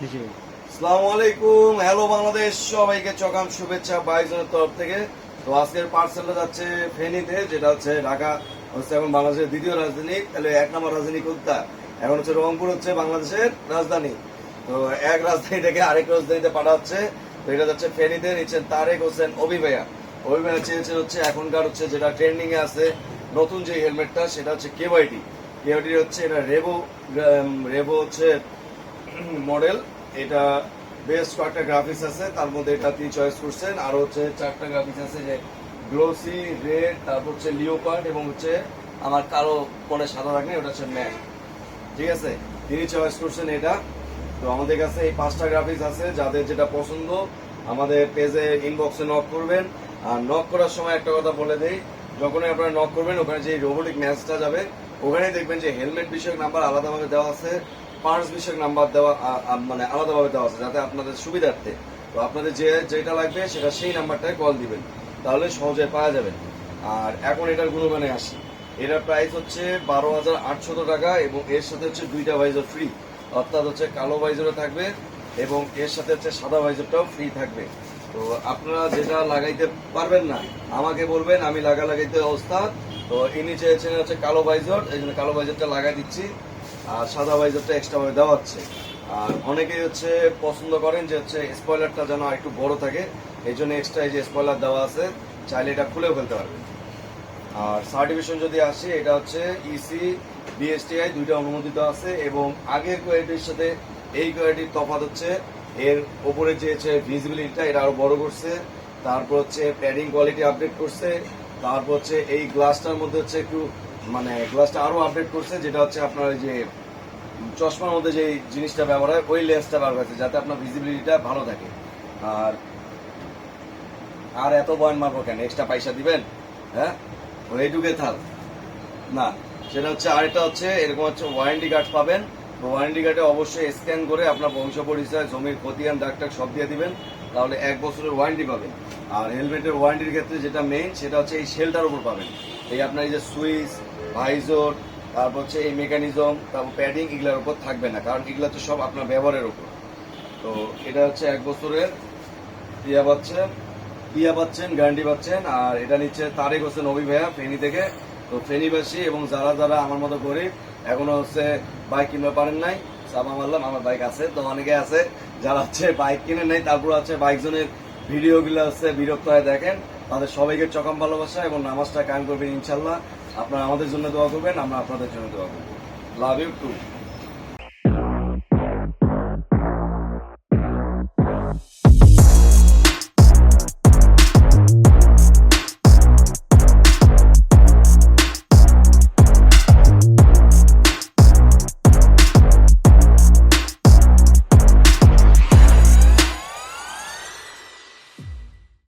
আসসালামু আলাইকুম। হ্যালো বাংলাদেশ, সবাইকে চকাম শুভেচ্ছা বাইজনের তরফ থেকে। তো আজকের পার্সেলটা যাচ্ছে ফেনীতে, যেটা হচ্ছে ঢাকা, হচ্ছে এখন বাংলাদেশের দ্বিতীয় রাজধানী, তাহলে এক নম্বর রাজধানী কোনটা? এখন হচ্ছে রংপুর হচ্ছে বাংলাদেশের রাজধানী। তো এক রাজধানী থেকে আরেক রাজধানীতে পাঠা হচ্ছে তো এটা যাচ্ছে ফেনীতে, নিচ্ছেন তারেক হোসেন অভি ভাইয়া অভি হচ্ছে এখনকার হচ্ছে যেটা ট্রেন্ডিং এ আছে, নতুন যে হেলমেটটা সেটা হচ্ছে কেওয়াইটি কেওয়াইটি হচ্ছে এটা রেবো রেবো হচ্ছে মডেল এটা বেশ কয়েকটা গ্রাফিক্স আছে, তার মধ্যে এটা তিনি চয়েস করছেন। আর হচ্ছে চারটা গ্রাফিক্স আছে, যে গ্লোসি রেড তারপর হচ্ছে লিওপার্ড এবং হচ্ছে আমার কালো পরে সাদা রাখলে ওটা হচ্ছে ম্যাট ঠিক আছে? তিনি চয়েস করছেন এটা। তো আমাদের কাছে এই পাঁচটা গ্রাফিক্স আছে, যাদের যেটা পছন্দ, আমাদের পেজে ইনবক্সে নক করবেন। আর নক করার সময় একটা কথা বলে দেই, যখনই আপনারা নক করবেন, ওখানে যে রোবোটিক ম্যাচটা যাবে, ওখানেই দেখবেন যে হেলমেট বিষয়ক নাম্বার আলাদাভাবে দেওয়া আছে। পার্স বিষয়ক নাম্বার দেওয়া মানে আলাদাভাবে দেওয়া আছে যাতে আপনাদের সুবিধার্থে। তো আপনাদের যে, যেটা লাগবে সেটা সেই নাম্বারটায় কল দিবেন। তাহলে সহজে পাওয়া যাবে। আর এখন এটার গুণমানে আসি। এটার প্রাইস হচ্ছে বারো হাজার আটশত টাকা এবং এর সাথে হচ্ছে দুইটা ভাইজার ফ্রি। অর্থাৎ হচ্ছে কালো ভাইজারও থাকবে এবং এর সাথে হচ্ছে সাদা ভাইজারটাও ফ্রি থাকবে। তো আপনারা যেটা লাগাইতে পারবেন না, আমাকে বলবেন, আমি লাগা লাগাইতে অবস্থা। তো ইনি চেয়েছেন হচ্ছে কালো ভাইজার, এই জন্য কালো ভাইজারটা লাগাই দিচ্ছি। আর সাদা ভাইজারটা এক্সট্রা ভাবে দেওয়া হচ্ছে। আর অনেকেই হচ্ছে পছন্দ করেন যে হচ্ছে স্পয়লারটা যেন একটু বড় থাকে, এই জন্য এক্সট্রা এই যে স্পয়লার দেওয়া আছে, চাইলে এটা খুলেও ফেলতে পারবেন। আর সার্টিফিকেশন যদি আসে, এটা হচ্ছে E ইসি বিএসটিআই দুইটা অনুমোদিত আছে এবং আগের কোয়ালিটির সাথে এই কোয়ালিটির তফাত হচ্ছে এর ওপরে যে হচ্ছে ভিজিবিলিটিটা এটা আরও বড় করছে। তারপর হচ্ছে প্যাডিং কোয়ালিটি আপডেট করছে। তারপর হচ্ছে এই গ্লাসটার মধ্যে হচ্ছে একটু মানে গ্লাসটা আরও আপডেট করছে, যেটা হচ্ছে আপনার যে চশমার মধ্যে যে জিনিসটা ব্যবহার হয়, ওই লেন্সটা ব্যবহার করছে, যাতে আপনার ভিজিবিলিটিটা ভালো থাকে। আর আর এত বয়ান মারবো কেন? এক্সট্রা পয়সা দিবেন? হ্যাঁ? ওইটুকে থাক না। সেটা হচ্ছে আরেকটা হচ্ছে, এরকম হচ্ছে ওয়ারেন্টি কার্ড পাবেন। ওয়ারেন্টি কার্ডে অবশ্যই স্ক্যান করে আপনার বংশ পরিচয়, জমির খতিয়ান টাগ সব দিয়ে দিবেন। তাহলে এক বছরের ওয়ারেন্টি পাবেন। আর হেলমেটের ওয়ারেন্টির ক্ষেত্রে যেটা মেইন সেটা হচ্ছে এই শেলটার উপর পাবেন। এই আপনার এই যে সুইচ, ভাইজোর, তারপর হচ্ছে এই মেকানিজম, তারপর প্যাডিং এগুলোর উপর থাকবে না, কারণ এগুলো হচ্ছে সব আপনার ব্যবহারের উপর। তো এটা হচ্ছে এক বছরের ইয়া পাচ্ছেন ইয়া পাচ্ছেন, গ্যারান্টি পাচ্ছেন, আর এটা নিচ্ছে তারেক হোসেন অভি ভাইয়া ফেনী থেকে। তো ফেনীবাসী এবং যারা যারা আমার মতো গরিব এখনও হচ্ছে বাইক কিনতে পারেন নাই চাপা মারলাম আমার বাইক আছে, তো অনেকে আছে যারা হচ্ছে বাইক কিনে নেই, তারপর হচ্ছে বাইক জনের ভিডিওগুলো হচ্ছে বিরক্ত হয়ে, দেখেন। তাদের সবাইকে চকাম ভালোবাসা এবং নামাজটা কায়ম করবেন ইনশাল্লাহ আপনারা আমাদের জন্য দোয়া করবেন, আমরা আপনাদের জন্য দোয়া করব। Love you two